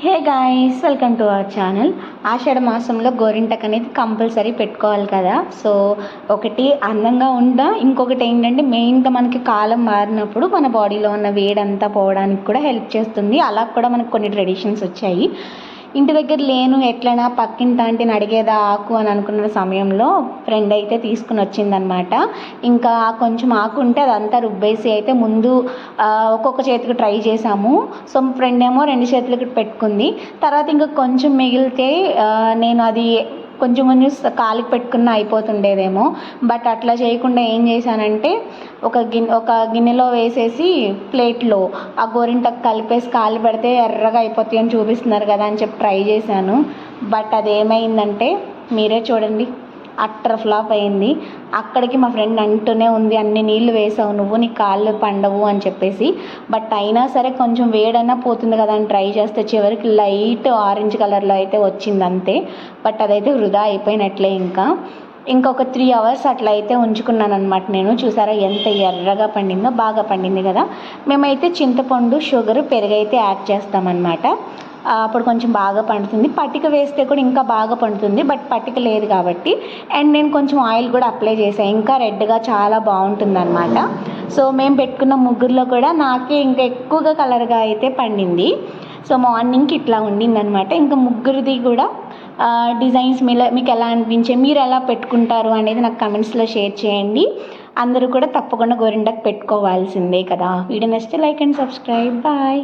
Hey guys welcome to our channel Ashadha మాసంలో గోరింటకు అనేది కంపల్సరీ పెట్టుకోవాలి కదా. సో ఒకటి అందంగా ఉందా ఇంకొకటి ఏంటంటే మెయిన్గా మనకి కాలం మారినప్పుడు మన బాడీలో ఉన్న వేడంతా పోవడానికి కూడా హెల్ప్ చేస్తుంది. అలా కూడా మనకు కొన్ని ట్రెడిషన్స్ వచ్చాయి. ఇంటి దగ్గర లేను ఎట్లైనా పక్కింటి ఆంటీని అడిగేదా ఆకు అని అనుకున్న సమయంలో ఫ్రెండ్ అయితే తీసుకుని వచ్చిందనమాట ఇంకా కొంచెం ఆకు ఉంటే అదంతా రుబ్బేసి అయితే ముందు ఒక్కొక్క చేతికి ట్రై చేశాము. సో ఫ్రెండ్ ఏమో రెండు చేతులకి పెట్టుకుంది. తర్వాత ఇంకా కొంచెం మిగిలితే నేను అది కొంచెం కొంచెం కాలికి పెట్టుకున్న అయిపోతుండేదేమో. బట్ అట్లా చేయకుండా ఏం చేశానంటే ఒక గిన్నె ఒక గిన్నెలో వేసేసి ప్లేట్లో ఆ గోరింటకు కలిపేసి కాలు పెడితే ఎర్రగా అయిపోతాయి అని చూపిస్తున్నారు కదా అని చెప్పి ట్రై చేశాను. బట్ అది ఏమైందంటే మీరే చూడండి. అట్టర్ ఫ్లాప్ అయింది. అక్కడికి మా ఫ్రెండ్ అంటూనే ఉంది అన్ని నీళ్ళు వేసావు నువ్వు నీ కాళ్ళు పండవు అని చెప్పేసి. బట్ అయినా సరే కొంచెం వేడైనా పోతుంది కదా అని ట్రై చేస్తే చివరికి లైట్ ఆరెంజ్ కలర్లో అయితే వచ్చింది అంతే. బట్ అదైతే వృధా అయిపోయినట్లే ఇంకా. ఇంకొక త్రీ అవర్స్ అట్లా అయితే ఉంచుకున్నాను అనమాట నేను. చూసారా ఎంత ఎర్రగా పండిందో బాగా పండింది కదా. మేమైతే చింతపండు షుగర్ పెరుగైతే యాడ్ చేస్తామన్నమాట. అప్పుడు కొంచెం బాగా పండుతుంది. పట్టిక వేస్తే కూడా ఇంకా బాగా పండుతుంది బట్ పట్టిక లేదు కాబట్టి. అండ్ నేను కొంచెం ఆయిల్ కూడా అప్లై చేశాను. ఇంకా రెడ్గా చాలా బాగుంటుంది అనమాట సో మేము పెట్టుకున్న ముగ్గురులో కూడా నాకే ఇంకా ఎక్కువగా కలర్గా అయితే పండింది. సో మార్నింగ్కి ఇట్లా ఉండిందనమాట ఇంకా ముగ్గురిది కూడా డిజైన్స్ మీలో మీకు ఎలా అనిపించే మీరు ఎలా పెట్టుకుంటారు అనేది నాకు కమెంట్స్లో షేర్ చేయండి. అందరూ కూడా తప్పకుండా గోరింటాకు పెట్టుకోవాల్సిందే కదా. వీడియో నచ్చితే లైక్ అండ్ సబ్స్క్రైబ్. బాయ్.